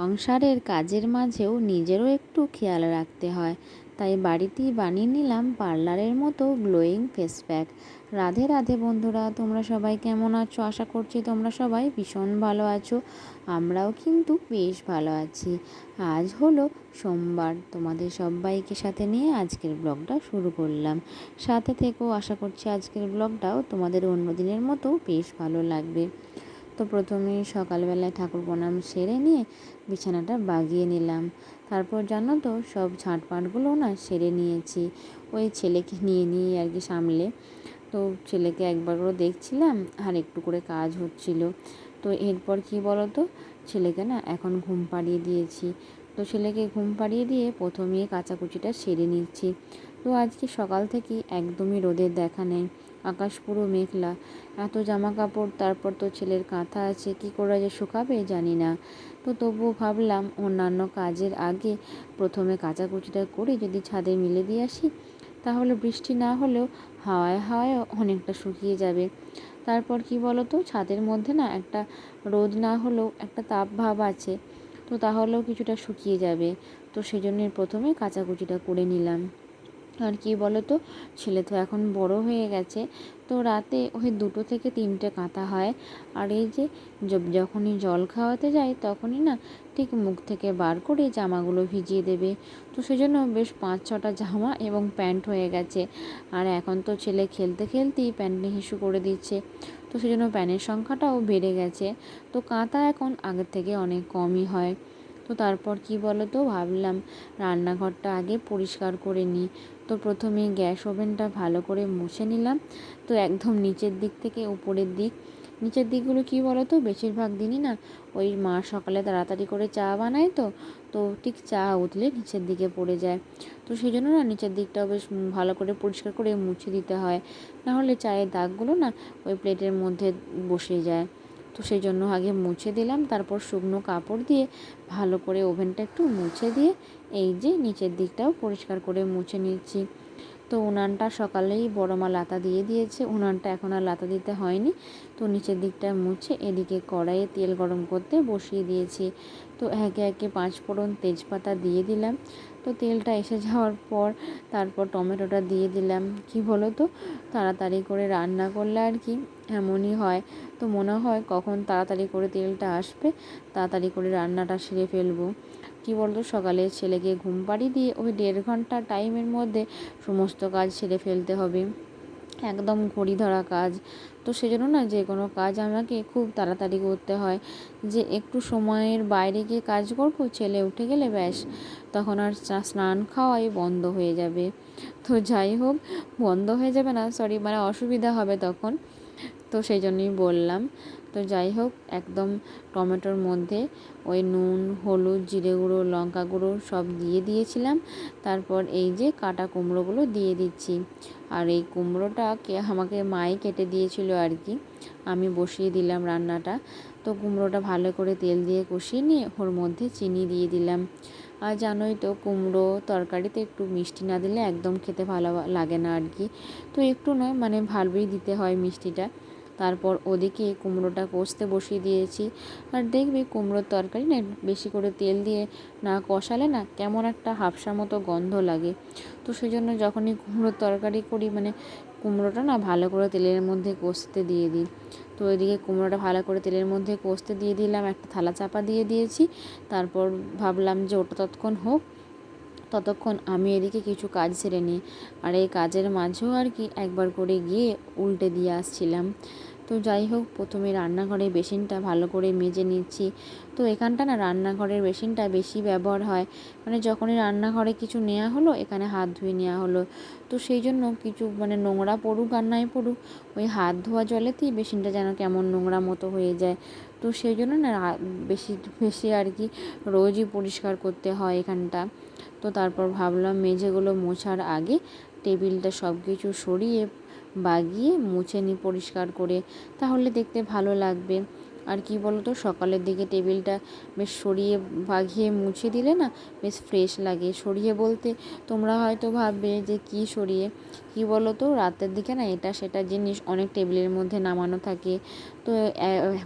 সংসারের কাজের মাঝেও নিজেরও একটু খেয়াল রাখতে হয়। তাই বাড়িতেই বানিয়ে নিলাম পার্লারের মতো glowing face pack. Radhe Radhe বন্ধুরা, তোমরা সবাই কেমন আছো? আশা করছি তোমরা সবাই ভীষণ ভালো আছো। আমরাও কিন্তু বেশ ভালো আছি। আজ হলো সোমবার, তোমাদের সবাইকে সাথে নিয়ে আজকের ব্লগটা শুরু করলাম। সাথে থেকেও আশা করছি আজকের ব্লগটাও তোমাদের অন্য দিনের মতো বেশ ভালো লাগবে। তো প্রথমে সকালবেলায় ঠাকুর প্রণাম সেরে নিয়ে বিছানাটা বাগিয়ে নিলাম। তারপর জানো তো, সব ঝাঁটপাটগুলো না সেরে নিয়েছি। ওই ছেলেকে নিয়ে নিয়ে আর কি সামলে। তো ছেলেকে একবার করে দেখছিলাম আর একটু করে কাজ হচ্ছিল। তো এরপর কি বলো তো ছেলেকে না এখন ঘুম পাড়িয়ে দিয়েছি। তো ছেলেকে ঘুম পাড়িয়ে দিয়ে প্রথমেই কাচাকুচিটা সেরে নিচ্ছি। তো আজকে সকাল থেকেই একদমই রোদের দেখা নেই। আকাশ পুরো মেঘলা। এত জামা কাপড় তারপর তো ছেলের কাঁথা আছে, কি করে যে শুকাবে জানি না। তো তবুও ভাবলাম, অন্যান্য কাজের আগে প্রথমে কাচাকুচিটা করে, যদি ছাদে মিলে দিয়ে আসি, তাহলে বৃষ্টি না হলেও হাওয়ায় হাওয়ায় অনেকটা শুকিয়ে যাবে। তারপর কি বলো তো ছাদের মধ্যে না একটা রোদ না হলেও একটা তাপ ভাব আছে, তো তাহলেও কিছুটা শুকিয়ে যাবে। তো সেই জন্যই প্রথমে কাচাকুচিটা করে নিলাম। আর কি বলো তো ছেলে তো এখন বড় হয়ে গেছে। তো রাতে ওই দুটো থেকে তিনটে কাঁথা হয়। আর এই যে যখনই জল খাওয়াতে যায় তখনই না ঠিক মুখ থেকে বার করে জামাগুলো ভিজিয়ে দেবে। তো সেজন্য বেশ পাঁচ ছটা জামা এবং প্যান্ট হয়ে গেছে। আর এখন তো ছেলে খেলতে খেলতেই প্যান্টে হিসু করে দিচ্ছে। তো সেজন্য প্যানের সংখ্যাটাও বেড়ে গেছে। তো কাঁথা এখন আগের থেকে অনেক কমই হয়। তো তারপর কি বলো তো ভাবলাম রান্নাঘরটা আগে পরিষ্কার করে নিই। তো প্রথমে গ্যাস ওভেনটা ভালো করে মুছে নিলাম। তো একদম নিচের দিক থেকে উপরের দিক। নিচের দিকগুলো কী বলো তো বেশিরভাগ দিনই না ওই মা সকালে তাড়াতাড়ি করে চা বানায় তো তো ঠিক চা উঠলে নিচের দিকে পড়ে যায়। তো সেই জন্য না নিচের দিকটাও বেশ ভালো করে পরিষ্কার করে মুছে দিতে হয়। নাহলে চায়ের দাগগুলো না ওই প্লেটের মধ্যে বসে যায়। তো সেই জন্য আগে মুছে দিলাম, তারপর শুকনো কাপড় দিয়ে ভালো করে ওভেনটা একটু মুছে দিয়ে এই যে নিচের দিকটাও পরিষ্কার করে মুছে নিচ্ছি তো উনানটা সকালেই বড় মা লাতা দিয়ে দিয়েছে, উনানটা এখন আর লাতা দিতে হয়নি। তো নিচের দিকটা মুছে এদিকে কড়াইয়ে তেল গরম করতে বসিয়ে দিয়েছি। তো একে একে পাঁচ ফোড়ন তেজপাতা দিয়ে দিলাম। তো তেলটা এসে যাওয়ার পর তারপর টমেটোটা দিয়ে দিলাম। কি বলো তো তাড়াতাড়ি করে রান্না করলে আর কি এমনই হয়। তো মনে হয় কখন তাড়াতাড়ি করে তেলটা আসবে, তাড়াতাড়ি করে রান্নাটা সেরে ফেলব। কি বলতো? সকালে ছেলেকে ঘুম পাড়ি দিয়ে ওই দেড় ঘণ্টা টাইমের মধ্যে সমস্ত কাজ সেরে ফেলতে হবে। একদম ঘড়ি ধরা কাজ। তো সেজন্য না যে কোনো কাজ আমাকে খুব তাড়াতাড়ি করতে হয়। যে একটু সময়ের বাইরে গিয়ে কাজ করব, ছেলে উঠে গেলে ব্যাস। তখন আর স্নান খাওয়াই বন্ধ হয়ে যাবে। তো যাই হোক, বন্ধ হয়ে যাবে না সরি মানে অসুবিধা হবে তখন। তো সেই জন্যই বললাম। তো যাই হোক, একদম টমেটোর মধ্যে ওই নুন, হলুদ, জিরে গুঁড়ো, লঙ্কা গুঁড়ো সব দিয়ে দিয়েছিলাম। তারপর এই যে কাটা কুমড়োগুলো দিয়ে দিচ্ছি। আর এই কুমড়োটা কে, আমাকে মায়ে কেটে দিয়েছিল আর কি। আমি বসিয়ে দিলাম রান্নাটা। তো কুমড়োটা ভালো করে তেল দিয়ে কষিয়ে নিয়ে ওর মধ্যে চিনি দিয়ে দিলাম। আর জানোই তো কুমড়ো তরকারিতে একটু মিষ্টি না দিলে একদম খেতে ভালো লাগে না আর কি। তো একটু নয় মানে ভালোই দিতে হয় মিষ্টিটা। তারপর ওদিকে কুমড়োটা কষতে বসিয়ে দিয়েছি। আর দেখবি কুমড়োর তরকারি না বেশি করে তেল দিয়ে না কষালে না কেমন একটা হাফসা মতো গন্ধ লাগে। তো সেই জন্য যখনই কুমড়োর তরকারি করি মানে কুমড়োটা না ভালো করে তেলের মধ্যে কষতে দিয়ে দিই। তো ওইদিকে কুমড়োটা ভালো করে তেলের মধ্যে কষতে দিয়ে দিলাম, একটা থালা চাপা দিয়ে দিয়েছি। তারপর ভাবলাম যে ওটা ততক্ষণ হোক, ততক্ষণ আমি এদিকে কিছু কাজ সেরে নিই। আর এই কাজের মাঝেও আর কি একবার করে গিয়ে উল্টে দিয়ে আসছিলাম। তো যাই হোক, প্রথমে রান্নাঘরের বেসিনটা ভালো করে মেজে নিচ্ছি। তো এখানটা না রান্নাঘরের বেসিনটা বেশি ব্যবহার হয়। মানে যখনই রান্নাঘরে কিছু নেওয়া হলো, এখানে হাত ধুয়ে নেওয়া হলো। তো সেই জন্য কিছু মানে নোংরা পড়ুক আর নাই পড়ুক, ওই হাত ধোয়া জলেতেই বেসিনটা যেন কেমন নোংরা মতো হয়ে যায়। তো সেই জন্য না বেশি বেশি আর কি রোজই পরিষ্কার করতে হয় এখানটা। তো তারপর ভাবলাম মেঝেগুলো মোছার আগে টেবিলটা সব কিছু সরিয়ে বাগিয়ে মুছে নিই পরিষ্কার করে। তাহলে দেখতে ভালো লাগবে। আর কি বলতো, সকালের দিকে টেবিলটা বেশ সরিয়ে বাগিয়ে মুছে দিলে না বেশ ফ্রেশ লাগে। সরিয়ে বলতে তোমরা হয়তো ভাববে যে কি সরিয়ে? কী বলো তো রাতের দিকে না এটা সেটা জিনিস অনেক টেবিলের মধ্যে নামানো থাকে। তো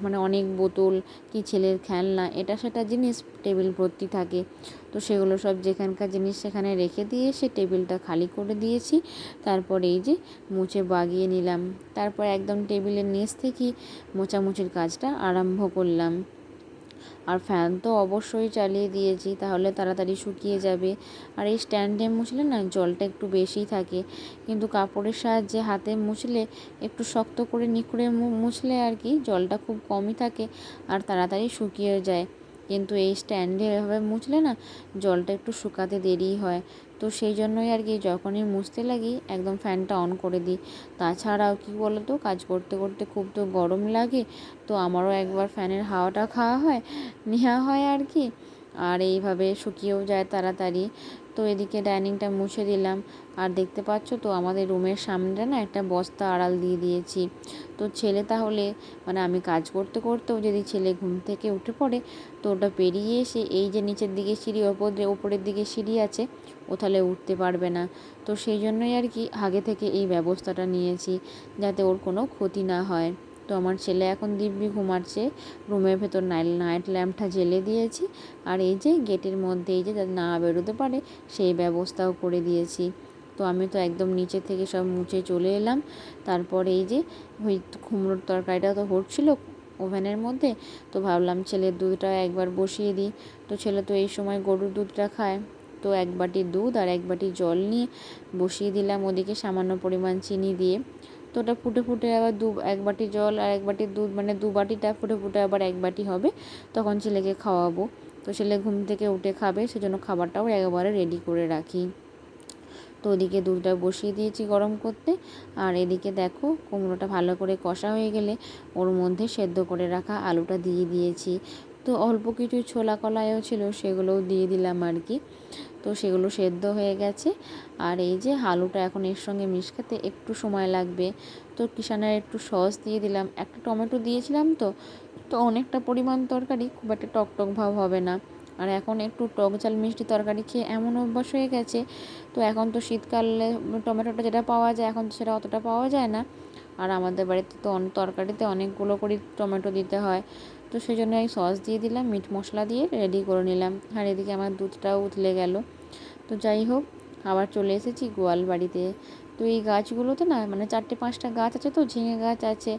মানে অনেক বোতল কি ছেলের খেলনা, এটা সেটা জিনিস টেবিল ভর্তি থাকে। তো সেগুলো সব যেখানকার জিনিস সেখানে রেখে দিয়ে সে টেবিলটা খালি করে দিয়েছি। তারপর এই যে মুছে বাগিয়ে নিলাম। তারপর একদম টেবিলের নিচ থেকে মোছামুছির কাজটা আরম্ভ করলাম। আর ফ্যান তো অবশ্যই চালিয়ে দিয়েছি, তাহলে তাড়াতাড়ি শুকিয়ে যাবে। আর এই স্ট্যান্ডে মুছলে না জলটা একটু বেশি থাকে। কিন্তু কাপড়ের সাহায্যে হাতে মুছলে একটু শক্ত করে নিখুড়ে মুছলে আর কি জলটা খুব কমই থাকে আর তাড়াতাড়ি শুকিয়ে যায়। কিন্তু এই স্ট্যান্ডে এভাবে মুছলে না জলটা একটু শুকাতে দেরি হয়। তো সেই জন্যই আর কি যখনই মুছতে লাগি, একদম ফ্যানটা অন করে দিই। তাছাড়াও কি বলো তো কাজ করতে করতে খুব তো গরম লাগে, তো আমারও একবার ফ্যানের হাওয়াটা খাওয়া হয়, নেওয়া হয় আর কি। আর এইভাবে শুকিয়েও যায় তাড়াতাড়ি। তো এদিকে ডাইনিংটা মুছে দিলাম। আর দেখতে পাচ্ছ তো, আমাদের রুমের সামনে না একটা বস্তা আড়াল দিয়ে দিয়েছি। তো ছেলে তাহলে মানে আমি কাজ করতে করতেও যদি ছেলে ঘুম থেকে উঠে পড়ে, তো ওটা পেরিয়ে এসে এই যে নিচের দিকে সিঁড়ি, ওপরে, ওপরের দিকে সিঁড়ি আছে, ও তাহলে উঠতে পারবে না। তো সেই জন্যই আর কি আগে থেকে এই ব্যবস্থাটা নিয়েছি, যাতে ওর কোনো ক্ষতি না হয়। তো আমার ছেলে এখন দিব্যি ঘুমাচ্ছে। রুমের ভেতর নাইট নাইট ল্যাম্পটা জ্বেলে দিয়েছি। আর এই যে গেটের মধ্যে এই যে না বেরোতে পারে, সেই ব্যবস্থাও করে দিয়েছি। তো আমি তো একদম নিচে থেকে সব মুছে চলে এলাম। তারপর এই যে ওই কুমড়োর তরকারিটা তো হচ্ছিল ওভেনের মধ্যে। তো ভাবলাম ছেলের দুধটা একবার বসিয়ে দিই। তো ছেলে তো এই সময় গরুর দুধটা খায়। তো এক বাটি দুধ আর এক বাটি জল নিয়ে বসিয়ে দিলাম ওদিকে সামান্য পরিমাণ চিনি দিয়ে। তো ওটা ফুটে ফুটে আবার দু, এক বাটি জল আর এক বাটি দুধ মানে দু বাটিটা ফুটে ফুটে আবার এক বাটি হবে, তখন ছেলেকে খাওয়াবো। তো ছেলে ঘুম থেকে উঠে খাবে, সেজন্য খাবারটাও একেবারে রেডি করে রাখি। তো ওদিকে দুধটা বসিয়ে দিয়েছি গরম করতে, আর এদিকে দেখো কুমড়োটা ভালো করে কষা হয়ে গেলে ওর মধ্যে সেদ্ধ করে রাখা আলুটা দিয়ে দিয়েছি। তো অল্প কিছু ছোলা কলাইও ছিল, সেগুলোও দিয়ে দিলাম আর কি। তো সেগুলো সেদ্ধ হয়ে গেছে। আর এই যে আলুটা এখন এর সঙ্গে মিশকাতে একটু সময় লাগবে। তো কিষানের একটু সস দিয়ে দিলাম। একটা টমেটো দিয়েছিলাম তো তো অনেকটা পরিমাণ তরকারি, খুব একটা টক টক ভাব হবে না। আর এখন একটু টক ঝাল মিষ্টি তরকারি খেয়ে এমন অভ্যাস হয়ে গেছে। তো এখন তো শীতকালে টমেটোটা যেটা পাওয়া যায়, এখন তো সেটা অতটা পাওয়া যায় না। আর আমাদের বাড়িতে তো তরকারিতে অনেকগুলো করে টমেটো দিতে হয়। তো সেই জন্য আমি সস দিয়ে দিলাম, মিট মশলা দিয়ে রেডি করে নিলাম। আর এদিকে আমার দুধটাও উতলে গেল। তো যাই হোক, আবার চলে এসেছি গোয়াল বাড়িতে। তো এই গাছগুলোতে না মানে চারটে পাঁচটা গাছ আছে তো, ঝিঙে গাছ আছে।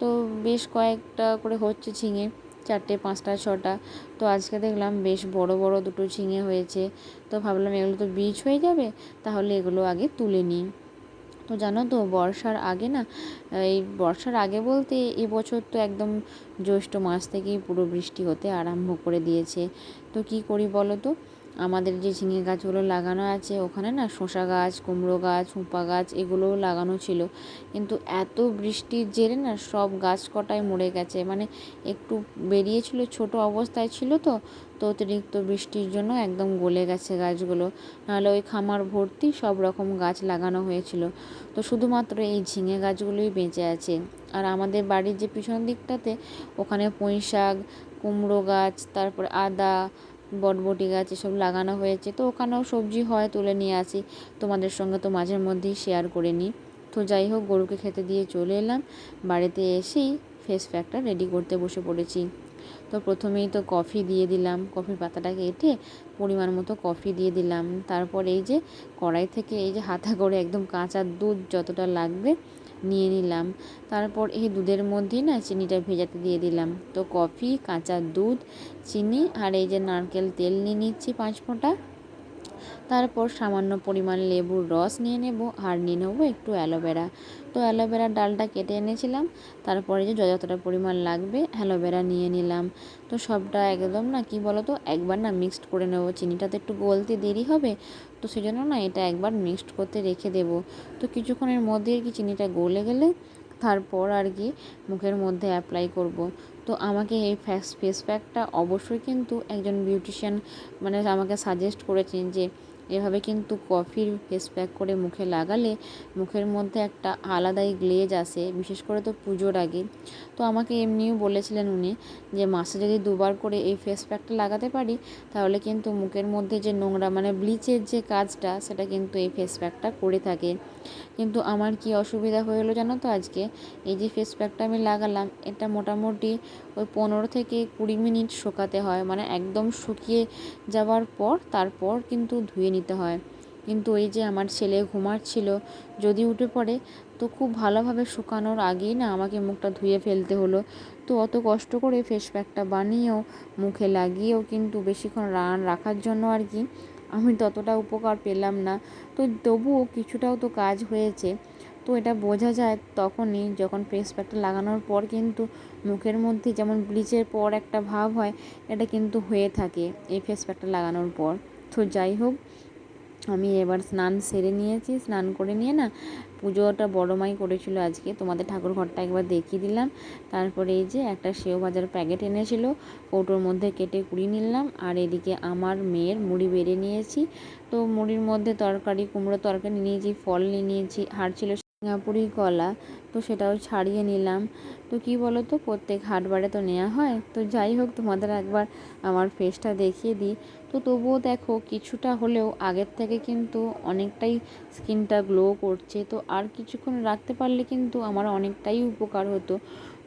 তো বেশ কয়েকটা করে হচ্ছে ঝিঙে, চারটে, পাঁচটা, ছটা। তো আজকে দেখলাম বেশ বড় বড় দুটো ঝিঙে হয়েছে। তো ভাবলাম এগুলো তো বীজ হয়ে যাবে, তাহলে এগুলো আগে তুলে নিই। তো জানো তো, বর্ষার আগে না, এই বর্ষার আগে বলতে এবছর তো একদম জ্যৈষ্ঠ মাস থেকেই পুরো বৃষ্টি হতে আরম্ভ করে দিয়েছে। তো কি করি বলো তো? আমাদের যে ঝিঙে গাছগুলো লাগানো আছে, ওখানে না শসা গাছ, কুমড়ো গাছ, হুঁপা গাছ এগুলোও লাগানো ছিল। কিন্তু এত বৃষ্টির জেরে না সব গাছ কটায় মরে গেছে। মানে একটু বেরিয়েছিল, ছোট অবস্থায় ছিল তো তো অতিরিক্ত বৃষ্টির জন্য একদম গলে গেছে গাছগুলো। নাহলে ওই খামার ভর্তি সব রকম গাছ লাগানো হয়েছিল। তো শুধুমাত্র এই ঝিঙে গাছগুলোই বেঁচে আছে। আর আমাদের বাড়ির যে পিছন দিকটাতে ওখানে পুঁই শাক কুমড়ো গাছ, তারপর আদা, বটবটি গাছ এসব লাগানো হয়েছে। তো ওখানেও সবজি হয় তুলে নিয়ে আসি। তোমাদের সঙ্গে তো মাঝের মধ্যেই শেয়ার করে নিই। তো যাই হোক, গরুকে খেতে দিয়ে চলে এলাম। বাড়িতে এসেই ফেস প্যাকটা রেডি করতে বসে পড়েছি। তো প্রথমেই তো কফি দিয়ে দিলাম। কফির পাতাটাকে এঁটে পরিমাণ মতো কফি দিয়ে দিলাম। তারপর এই যে কড়াই থেকে এই যে হাতা করে একদম কাঁচা দুধ যতটা লাগবে নিয়ে নিলাম। তারপর এই দুধের মধ্যেই না চিনিটা ভেজাতে দিয়ে দিলাম। তো কফি, কাঁচা দুধ, চিনি আর এই যে নারকেল তেল নিয়ে নিচ্ছি পাঁচ ফোঁটা। তারপর সামান্য পরিমাণ লেবুর রস নিয়ে নেব আর নিয়ে নেব একটু অ্যালোভেরা। তো অ্যালোভেরার ডালটা কেটে এনেছিলাম। তারপরে যে যতটা পরিমাণ লাগবে অ্যালোভেরা নিয়ে নিলাম। তো সবটা একদম না, কি বলো তো একবার না মিক্সড করে নেব। চিনিটা তো একটু গলতে দেরি হবে, তো সেই জন্য না এটা একবার মিক্সড করতে রেখে দেবো। তো কিছুক্ষণের মধ্যে আর কি চিনিটা গলে গেলে তারপর আর কি মুখের মধ্যে অ্যাপ্লাই করব। তো আমাকে এই ফ্যাস ফেস প্যাকটা অবশ্যই কিন্তু একজন বিউটিশিয়ান মানে আমাকে সাজেস্ট করেছেন যে এভাবে কিন্তু কফির ফেস প্যাক করে মুখে লাগালে মুখের মধ্যে একটা আলাদাই গ্লেজ আসে, বিশেষ করে তো পুজোর আগে। তো আমাকে এমনিও বলেছিলেন উনি যে মাসে যদি দুবার করে এই ফেস প্যাকটা লাগাতে পারি, তাহলে কিন্তু মুখের মধ্যে যে নোংরা মানে ব্লিচের যে কাজটা, সেটা কিন্তু এই ফেস প্যাকটা করে থাকে। কিন্তু আমার কি অসুবিধা হয়ে হলো জানো তো আজকে? এই যে ফেস প্যাকটা আমি লাগালাম, এটা মোটামুটি ওই পনেরো থেকে কুড়ি মিনিট শুকাতে হয়। মানে একদম শুকিয়ে যাওয়ার পর তারপর কিন্তু ধুয়ে নিতে হয়। কিন্তু ওই যে আমার ছেলে ঘুমাচ্ছিল, যদি উঠে পড়ে, তো খুব ভালোভাবে শুকানোর আগেই না আমাকে মুখটা ধুয়ে ফেলতে হলো। তো অত কষ্ট করে ফেস প্যাকটা বানিয়েও, মুখে লাগিয়েও কিন্তু বেশিক্ষণ রান রাখার জন্য আর কি আমি ততটা উপকার পেলাম না। তো তবুও কিছুটাও তো কাজ হয়েছে। তো এটা বোঝা যায় তখনই যখন ফেস প্যাকটা লাগানোর পর কিন্তু মুখের মধ্যে যেমন ব্লিচের পর একটা ভাব হয়, এটা কিন্তু হয়ে থাকে এই ফেস প্যাকটা লাগানোর পর। তো যাই হোক, আমি এবার স্নান সেরে নিয়েছি, স্নান করে নিয়ে না পুজোটা বড় মাই করেছিল আজকে। তোমাদের ঠাকুর ঘরটা একবার দেখিয়ে দিলাম। তারপরে এই যে একটা সেও ভাজার প্যাকেট এনেছিল, কৌটোর মধ্যে কেটে কুড়ি নিলাম। আর এদিকে আমার মেয়ের মুড়ি বেড়ে নিয়েছি। তো মুড়ির মধ্যে তরকারি কুমড়ো তরকারি নিয়েছি, ফল নিয়ে নিয়েছি হার ছিল সিঙ্গাপুরি কলা, তো সেটাও ছাড়িয়ে নিলাম। তো কি বলো তো প্রত্যেক হাটবারে তো নেওয়া হয়। তো যাই হোক, তোমাদের একবার আমার ফেসটা দেখিয়ে দিই। তো তবুও দেখো কিছুটা হলেও আগের থেকে কিন্তু অনেকটাই স্কিনটা গ্লো করছে। তো আর কিছুক্ষণ রাখতে পারলে কিন্তু আমার অনেকটাই উপকার হতো।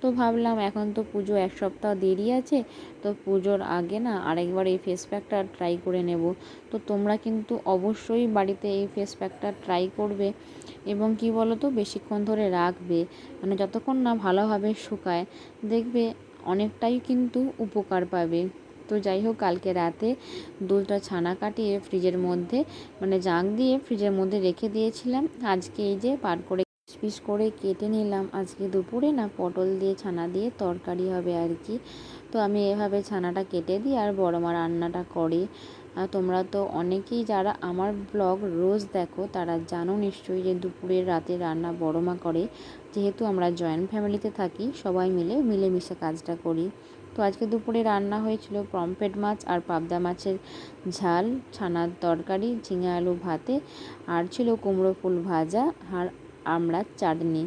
তো ভাবলাম এখন তো পুজো এক সপ্তাহ দেরি আছে, তো পুজোর আগে না আরেকবার এই ফেস প্যাকটা ট্রাই করে নেব। তো তোমরা কিন্তু অবশ্যই বাড়িতে এই ফেস প্যাকটা ট্রাই করবে এবং কি বলো তো বেশিক্ষণ ধরে রাখবে মানে যতক্ষণ না ভালোভাবে শুকায়, দেখবে অনেকটাই কিন্তু উপকার পাবে। তো যাই হোক, কালকে রাতে দুধটা ছানা কাটিয়ে ফ্রিজের মধ্যে মানে জাঁক দিয়ে ফ্রিজের মধ্যে রেখে দিয়েছিলাম। আজকে এই যে পার করে পিস করে কেটে নিলাম। আজকে দুপুরে না পটল দিয়ে ছানা দিয়ে তরকারি হবে আর কি। তো আমি এভাবে ছানাটা কেটে দিই আর বড় মা রান্নাটা করি। আর তোমরা তো অনেকেই যারা আমার ব্লগ রোজ দেখো, তারা জানো নিশ্চয়ই যে দুপুরের রাতে রান্না বড় মা করে। যেহেতু আমরা জয়েন্ট ফ্যামিলিতে থাকি, সবাই মিলে মিলেমিশে কাজটা করি। তো আজকে দুপুরে রান্না হয়েছিল পমফ্রেট মাছ আর পাবদা মাছের ঝাল, ছানার তরকারি, ঝিঙে আলু ভাতে, আর ছিল কুমড়ো ফুল ভাজা আর আমড়ার চাটনি।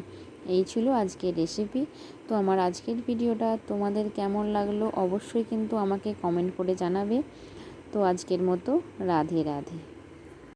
এই ছিল আজকের রেসিপি তো আমার আজকের ভিডিওটা তোমাদের কেমন লাগল অবশ্যই কিন্তু আমাকে কমেন্ট করে জানাবে। তো আজকের মতো রাধে রাধে।